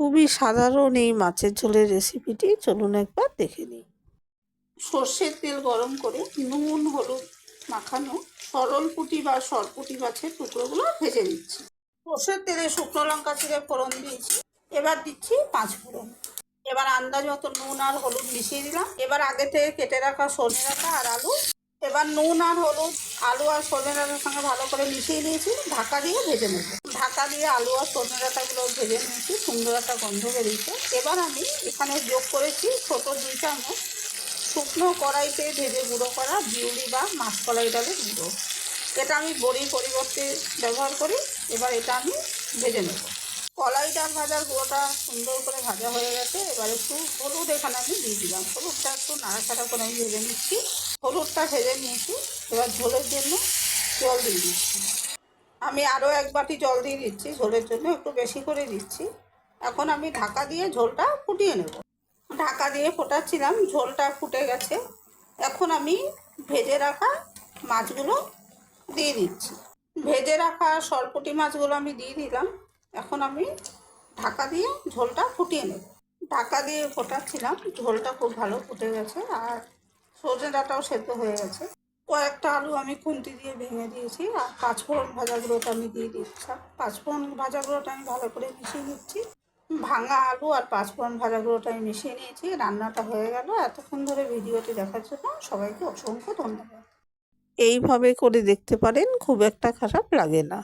খুবই সাধারণ এই মাছের ঝোলের রেসিপিটি চলুন একবার দেখে নিই। সর্ষের তেল গরম করে নুন, হলুদ মাখানো সরল পুঁটি বা সরপুটি মাছের টুকরোগুলো ভেজে দিচ্ছি সর্ষের তেলে শুকনো লঙ্কা চিড়ে ফোড়ন দিয়েছি। এবার দিচ্ছি পাঁচ ফোড়ন। এবার আন্দাজ মতো নুন আর হলুদ মিশিয়ে দিলাম। এবার আগে থেকে কেটে রাখা সজনে রাখা আর আলু। এবার নুন আর হলুদ আলু আর সজনে ডাঁটার সঙ্গে ভালো করে মিশিয়ে নিয়েছি, ঢাকা দিয়ে ভেজে নেব। ঢাকা দিয়ে আলু আর সজনে ডাঁটাগুলো ভেজে নিয়েছি, সুন্দর একটা গন্ধ বেরিয়েছে। এবার আমি এখানে যোগ করেছি ছোট দুই চামচ শুকনো কড়াইতে ভেজে গুঁড়ো করা বিউলি বা মাসকলাই ডালের গুঁড়ো। এটা আমি বড়ির পরিবর্তে ব্যবহার করি, এবার এটা আমি ভেজে নেব। কলাই ডাল ভাজার গুঁড়োটা সুন্দর করে ভাজা হয়ে গেছে, এবার একটু হলুদ এখানে আমি দিয়ে দিলাম। হলুদটা একটু নাড়াচাড়া করে আমি ভেজে নিচ্ছি। হলুদটা ভেজে নিয়েছি এবার ঝোলের জন্য জল দিয়ে দিচ্ছি। আমি আরও এক বাটি জল দিয়ে দিচ্ছি, ঝোলের জন্য একটু বেশি করে দিচ্ছি। এখন আমি ঢাকা দিয়ে ঝোলটা ফুটিয়ে নেব। ঢাকা দিয়ে ফোটাচ্ছিলাম, ঝোলটা ফুটে গেছে। এখন আমি ভেজে রাখা মাছগুলো দিয়ে দিচ্ছি। ভেজে রাখা সরপুটি মাছগুলো আমি দিয়ে দিলাম। এখন আমি ঢাকা দিয়ে ঝোলটা ফুটিয়ে নেব। ঢাকা দিয়ে ফোটাচ্ছিলাম, ঝোলটা খুব ভালো ফুটে গেছে আর সজনে ডাঁটাও সেদ্ধ হয়ে গেছে। কয়েকটা আলু আমি খুন্তি দিয়ে ভেঙে দিয়েছি আর পাঁচফোড়ন ভাজাগুলোটা আমি দিয়ে দিচ্ছি পাঁচফোড়ন ভাজাগুলোটা আমি ভালো করে মিশিয়ে নিচ্ছি। ভাঙা আলু আর পাঁচফোড়ন ভাজাগুলোটা আমি মিশিয়ে নিয়েছি। রান্নাটা হয়ে গেল। এতক্ষণ ধরে ভিডিওটি দেখার জন্য সবাইকে অসংখ্য ধন্যবাদ। এইভাবে করে দেখতে পারেন, খুব একটা খারাপ লাগে না।